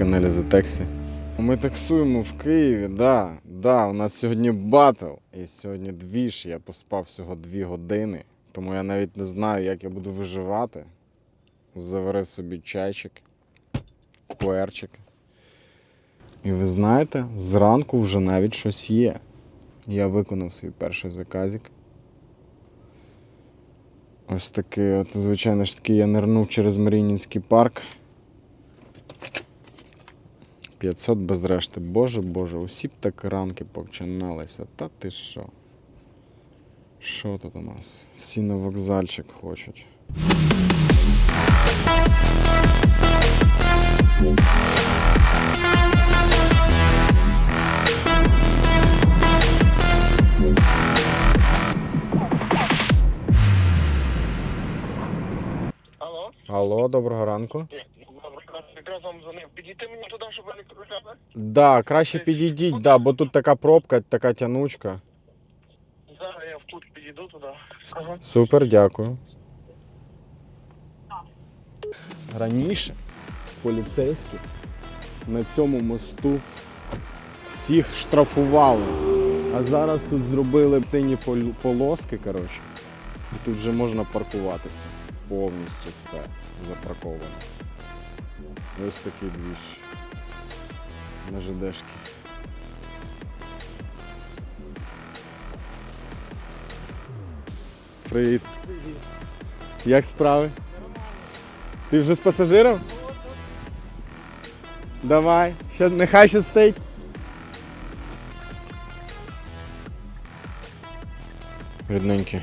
каналі The Taxi. Ми таксуємо в Києві, да, да, у нас сьогодні батл. І сьогодні двіж, я поспав всього дві години, тому я навіть не знаю, як я буду виживати. Заварив собі чайчик, пуерчик. І ви знаєте, зранку вже навіть щось є. Я виконав свій перший заказик. Ось такий, от, звичайно ж таки, я нирнув через Маріїнський парк. 500 без решти. Боже Боже, усі б так ранки починалися. Та ти що? Що тут у нас? Всі на вокзальчик хочуть. Алло, доброго ранку. Добре, якраз вам дзвонив. Підійти мені туди, щоб ви не кружляли? Да, краще підійдіть, да, бо тут така пробка, така тянучка. Зараз я в кут підійду туди. Ага. Супер, дякую. Раніше поліцейські на цьому мосту всіх штрафували. А зараз тут зробили сині пол- полоски, коротше. І тут вже можна паркуватися. Повністю все запарковано. Ось такий двіж на ЖДшки. Привіт. Як справи? Ти вже з пасажиром? Давай, ще, нехай ще стоїть. Рідненькі.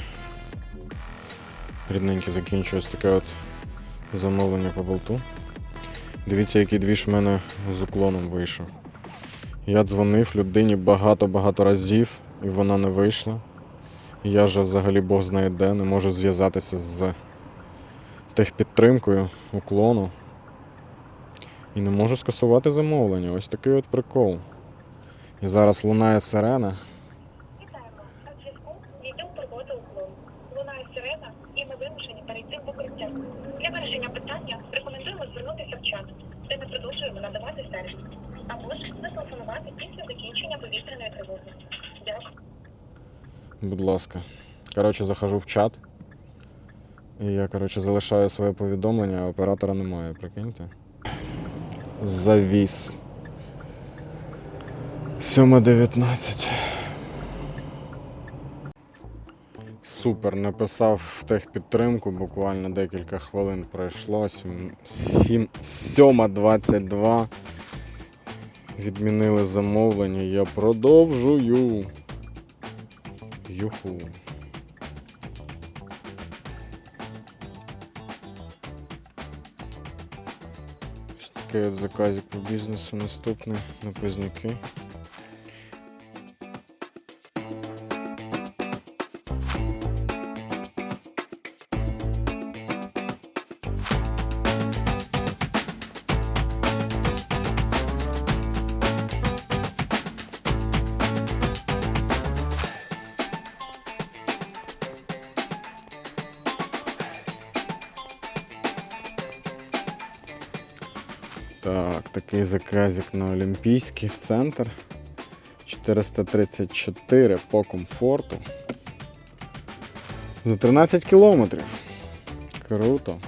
Рідненькі закінчується таке от замовлення по болту. Дивіться, який двіж в мене з уклоном вийшов. Я дзвонив людині багато-багато разів, і вона не вийшла. Я же взагалі Бог знає де, не можу зв'язатися з техпідтримкою уклону. І не можу скасувати замовлення. Ось такий от прикол. І зараз лунає сирена. Вітаємо. На зв'язку відділ турботи уклон. Лунає сирена, і ми вимушені перейти в укриття. Для вирішення питання рекомендуємо звернутися в чат, ми надавати сервіс. Або ж зателефонувати після закінчення повітряної тривоги. Дякую. Будь ласка. Коротше, захожу в чат. І я, коротше, залишаю своє повідомлення, а оператора немає, прикиньте. Завіс. 7.19. Супер, написав в техпідтримку, буквально декілька хвилин пройшло. Сім- сім- 7.22. Відмінили замовлення, я продовжую. Юху. Ось такий от заказик по бізнесу наступний на пізняки. Так, такий заказик на Олімпійський в центр. 434 по комфорту. За 13 кілометрів. Круто.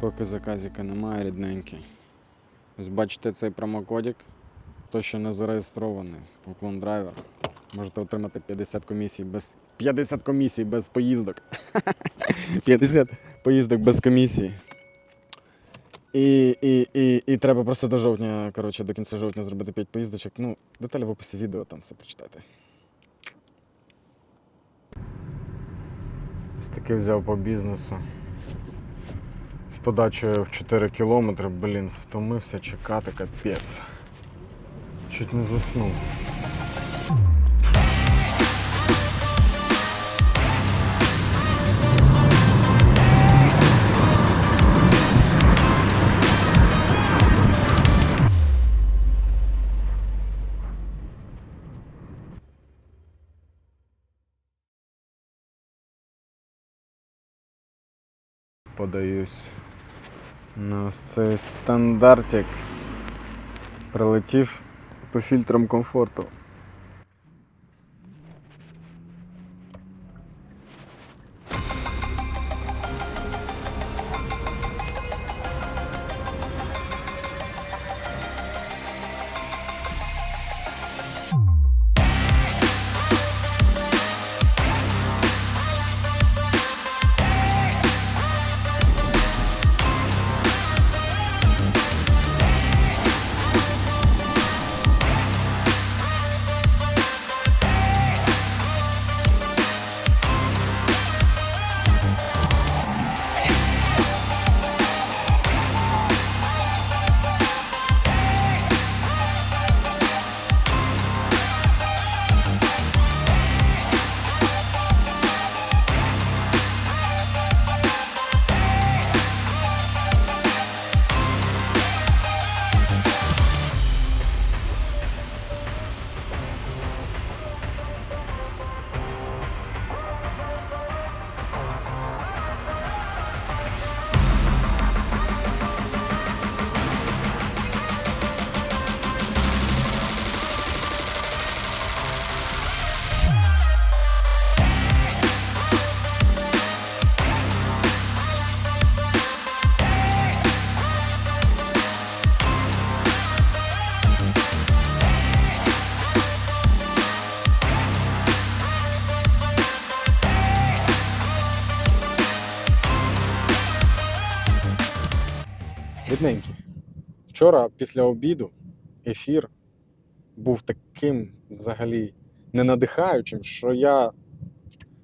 Поки заказика немає, рідненький. Ось бачите цей промокодик. Хто ще не зареєстрований, уклон драйвер. Можете отримати 50 комісій без 50 комісій без поїздок. 50 поїздок без комісії. І, і, і, і треба просто до жовтня, коротше, до кінця жовтня зробити 5 поїздочок. Ну, деталі в описі відео, там все прочитайте. Ось таки взяв по бізнесу подачею в 4 кілометри, блін, втомився чекати, капець. Чуть не заснув. Подаюсь на ось цей стандартик. Прилетів по фільтрам комфорту. Бідненький. Вчора після обіду ефір був таким взагалі ненадихаючим, що я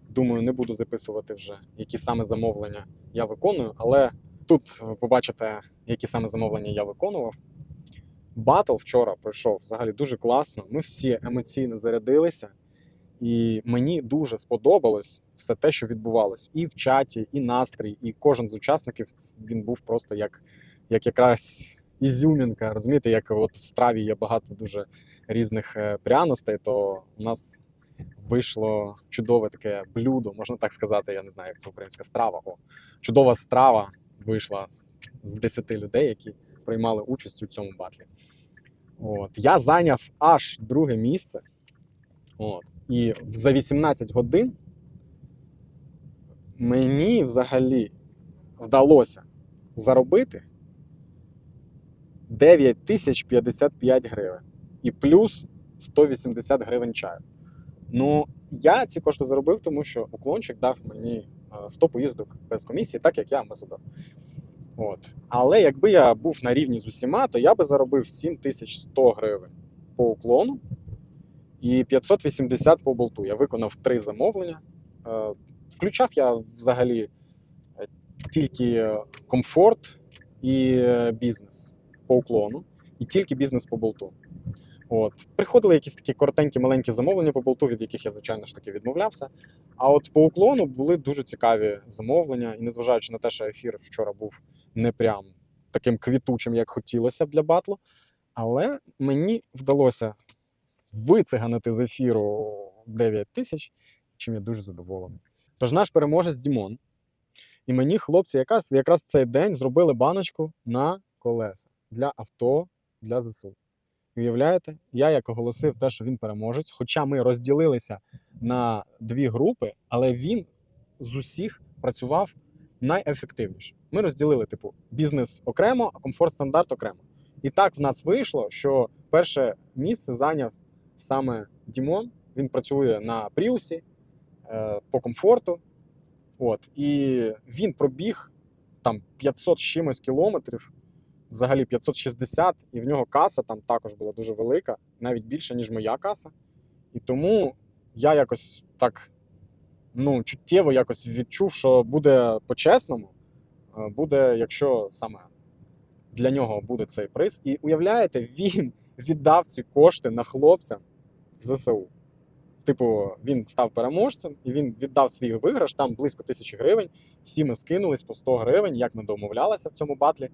думаю, не буду записувати вже, які саме замовлення я виконую, але тут ви побачите, які саме замовлення я виконував. Батл вчора пройшов взагалі дуже класно. Ми всі емоційно зарядилися, і мені дуже сподобалось все те, що відбувалось і в чаті, і настрій, і кожен з учасників він був просто як як якраз ізюмінка. Розумієте, як от в страві є багато дуже різних е, пряностей, то у нас вийшло чудове таке блюдо, можна так сказати, я не знаю, як це українська страва. О, чудова страва вийшла з 10 людей, які приймали участь у цьому батлі. От. Я зайняв аж друге місце. От. І за 18 годин мені взагалі вдалося заробити 9055 гривень і плюс 180 гривень чаю. Ну, я ці кошти заробив, тому що уклончик дав мені е, 100 поїздок без комісії, так як я амбасадор. От. Але якби я був на рівні з усіма, то я би заробив 7100 гривень по уклону і 580 по болту. Я виконав три замовлення. Е, Включав я взагалі е, тільки комфорт і е, бізнес по уклону, і тільки бізнес по болту. От. Приходили якісь такі коротенькі, маленькі замовлення по болту, від яких я, звичайно ж таки, відмовлявся. А от по уклону були дуже цікаві замовлення, і незважаючи на те, що ефір вчора був не прям таким квітучим, як хотілося б для батлу, але мені вдалося вициганити з ефіру 9 тисяч, чим я дуже задоволений. Тож наш переможець Дімон. І мені хлопці якраз, якраз цей день зробили баночку на колеса для авто для ЗСУ. Уявляєте, я як оголосив те, що він переможець, хоча ми розділилися на дві групи, але він з усіх працював найефективніше. Ми розділили, типу, бізнес окремо, а комфорт стандарт окремо. І так в нас вийшло, що перше місце зайняв саме Дімон. Він працює на Пріусі е, по комфорту. От, і він пробіг там 500 з чимось кілометрів, взагалі 560, і в нього каса там також була дуже велика, навіть більше, ніж моя каса. І тому я якось так ну, чуттєво якось відчув, що буде по-чесному, е, буде, якщо саме для нього буде цей приз. І уявляєте, він віддав ці кошти на хлопцям ЗСУ. Типу, він став переможцем і він віддав свій виграш, там близько тисячі гривень. Всі ми скинулись по 100 гривень, як ми домовлялися в цьому батлі.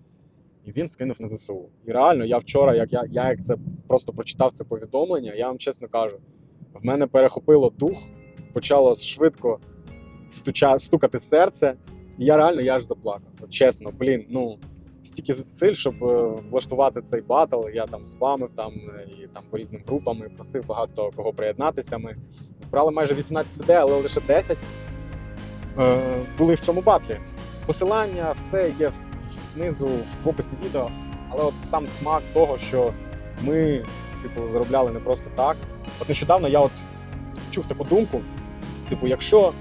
І він скинув на ЗСУ. І реально, я вчора, як я, я як це просто прочитав це повідомлення, я вам чесно кажу, в мене перехопило дух, почало швидко стуча, стукати серце. І я реально я аж заплакав. От чесно, блін, ну стільки зусиль, щоб е, влаштувати цей батл. Я там спамив там е, і там по різним групам і просив багато кого приєднатися. Ми збрали майже 18 людей, але лише 10 е, були в цьому батлі. Посилання, все є знизу в описі відео. Але от сам смак того, що ми, типу, заробляли не просто так. От нещодавно я от чув таку думку: типу, якщо е,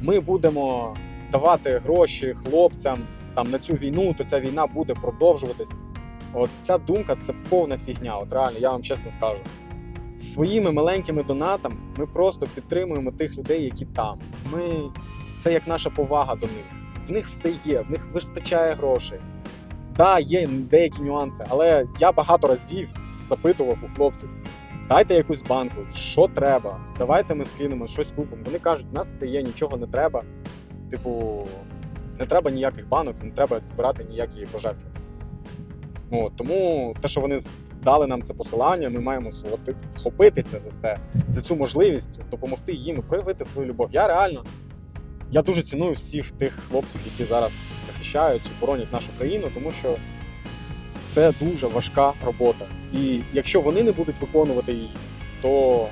ми будемо давати гроші хлопцям там на цю війну, то ця війна буде продовжуватись. От ця думка це повна фігня. От реально, я вам чесно скажу. Своїми маленькими донатами ми просто підтримуємо тих людей, які там. Ми це як наша повага до них. В них все є, в них вистачає грошей. Да, є деякі нюанси, але я багато разів запитував у хлопців: дайте якусь банку, що треба, давайте ми скинемо щось купимо. Вони кажуть, у нас все є, нічого не треба. Типу, не треба ніяких банок, не треба збирати ніякі пожертви. От, тому те, що вони дали нам це посилання, ми маємо схопитися за це, за цю можливість допомогти їм проявити свою любов. Я реально я дуже ціную всіх тих хлопців, які зараз захищають боронять нашу країну, тому що це дуже важка робота. І якщо вони не будуть виконувати її, то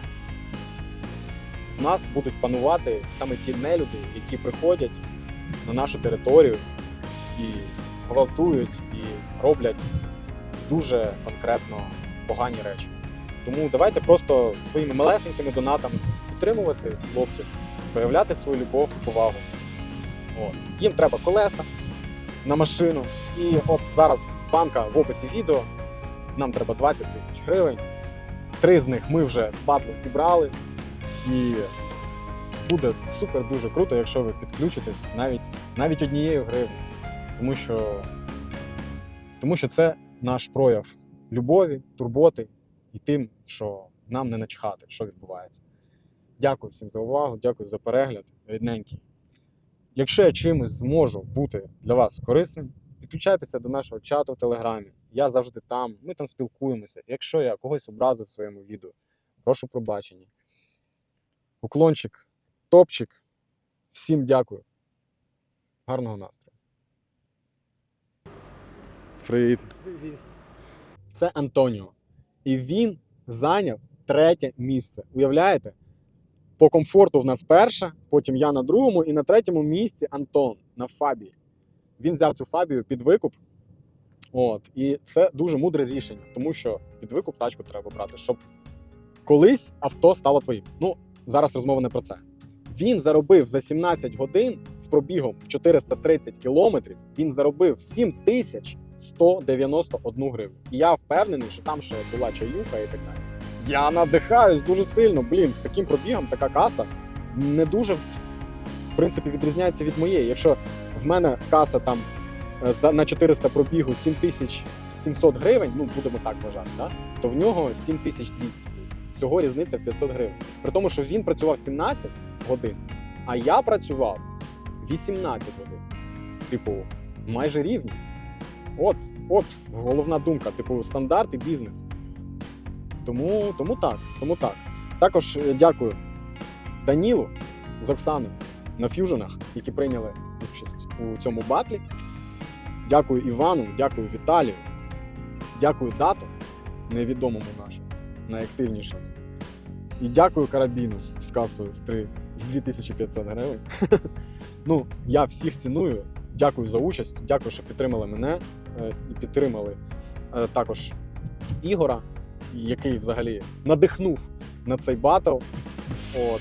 в нас будуть панувати саме ті нелюди, які приходять на нашу територію і гвалтують, і роблять дуже конкретно погані речі. Тому давайте просто своїми малесенькими донатами підтримувати хлопців, проявляти свою любов і повагу. От. Їм треба колеса на машину. І от зараз банка в описі відео. Нам треба 20 тисяч гривень. Три з них ми вже з батлу зібрали. І буде супер дуже круто, якщо ви підключитесь навіть, навіть однією гривнею. Тому що, тому що це наш прояв любові, турботи і тим, що нам не начхати, що відбувається. Дякую всім за увагу, дякую за перегляд. Рідненький. Якщо я чимось зможу бути для вас корисним, підключайтеся до нашого чату в Телеграмі. Я завжди там, ми там спілкуємося. Якщо я когось образив в своєму відео, прошу пробачення. Уклончик, топчик. Всім дякую. Гарного настрою. Привіт. Привіт. Це Антоніо. І він зайняв третє місце. Уявляєте? По комфорту в нас перша, потім я на другому, і на третьому місці Антон на Фабії. Він взяв цю Фабію під викуп. От, і це дуже мудре рішення, тому що під викуп тачку треба брати, щоб колись авто стало твоїм. Ну, зараз розмова не про це. Він заробив за 17 годин з пробігом в 430 кілометрів. Він заробив 7191 гривню. І я впевнений, що там ще була чаюха і так далі. Я надихаюсь дуже сильно. Блін, з таким пробігом така каса не дуже в принципі відрізняється від моєї. Якщо в мене каса там е, на 400 пробігу 7700 гривень, ну будемо так вважати, да? то в нього 7200 плюс. Всього різниця в 500 гривень. При тому, що він працював 17 годин, а я працював 18 годин. Типу, майже рівні. От, от головна думка, типу, стандарт і бізнес. Тому, тому так, тому так. Також е, дякую Данілу з Оксаною на ф'юженах, які прийняли участь у цьому батлі. Дякую Івану, дякую Віталію, дякую Дату, невідомому нашому, найактивнішому. І дякую карабіну з касою в 3 2500 гривень. ну, я всіх ціную. Дякую за участь, дякую, що підтримали мене і підтримали е, також Ігора, який взагалі надихнув на цей батл. От,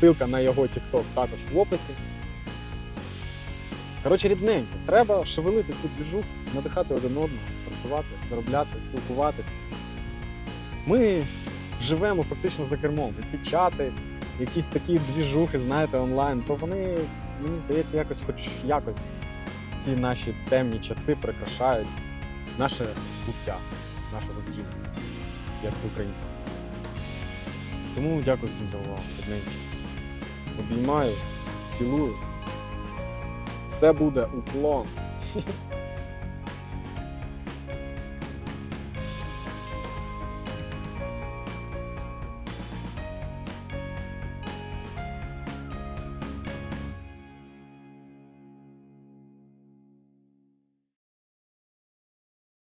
ссылка на його TikTok також в описі. Коротше, рідненько, треба шевелити цю двіжуху, надихати один одного, працювати, заробляти, спілкуватися. Ми живемо фактично за кермом. І ці чати, якісь такі двіжухи, знаєте, онлайн, то вони, мені здається, якось, хоч якось ці наші темні часи прикрашають наше буття, нашу рутину, як це українцям. Тому дякую всім за увагу. Обіймаю, цілую. Все буде уклон.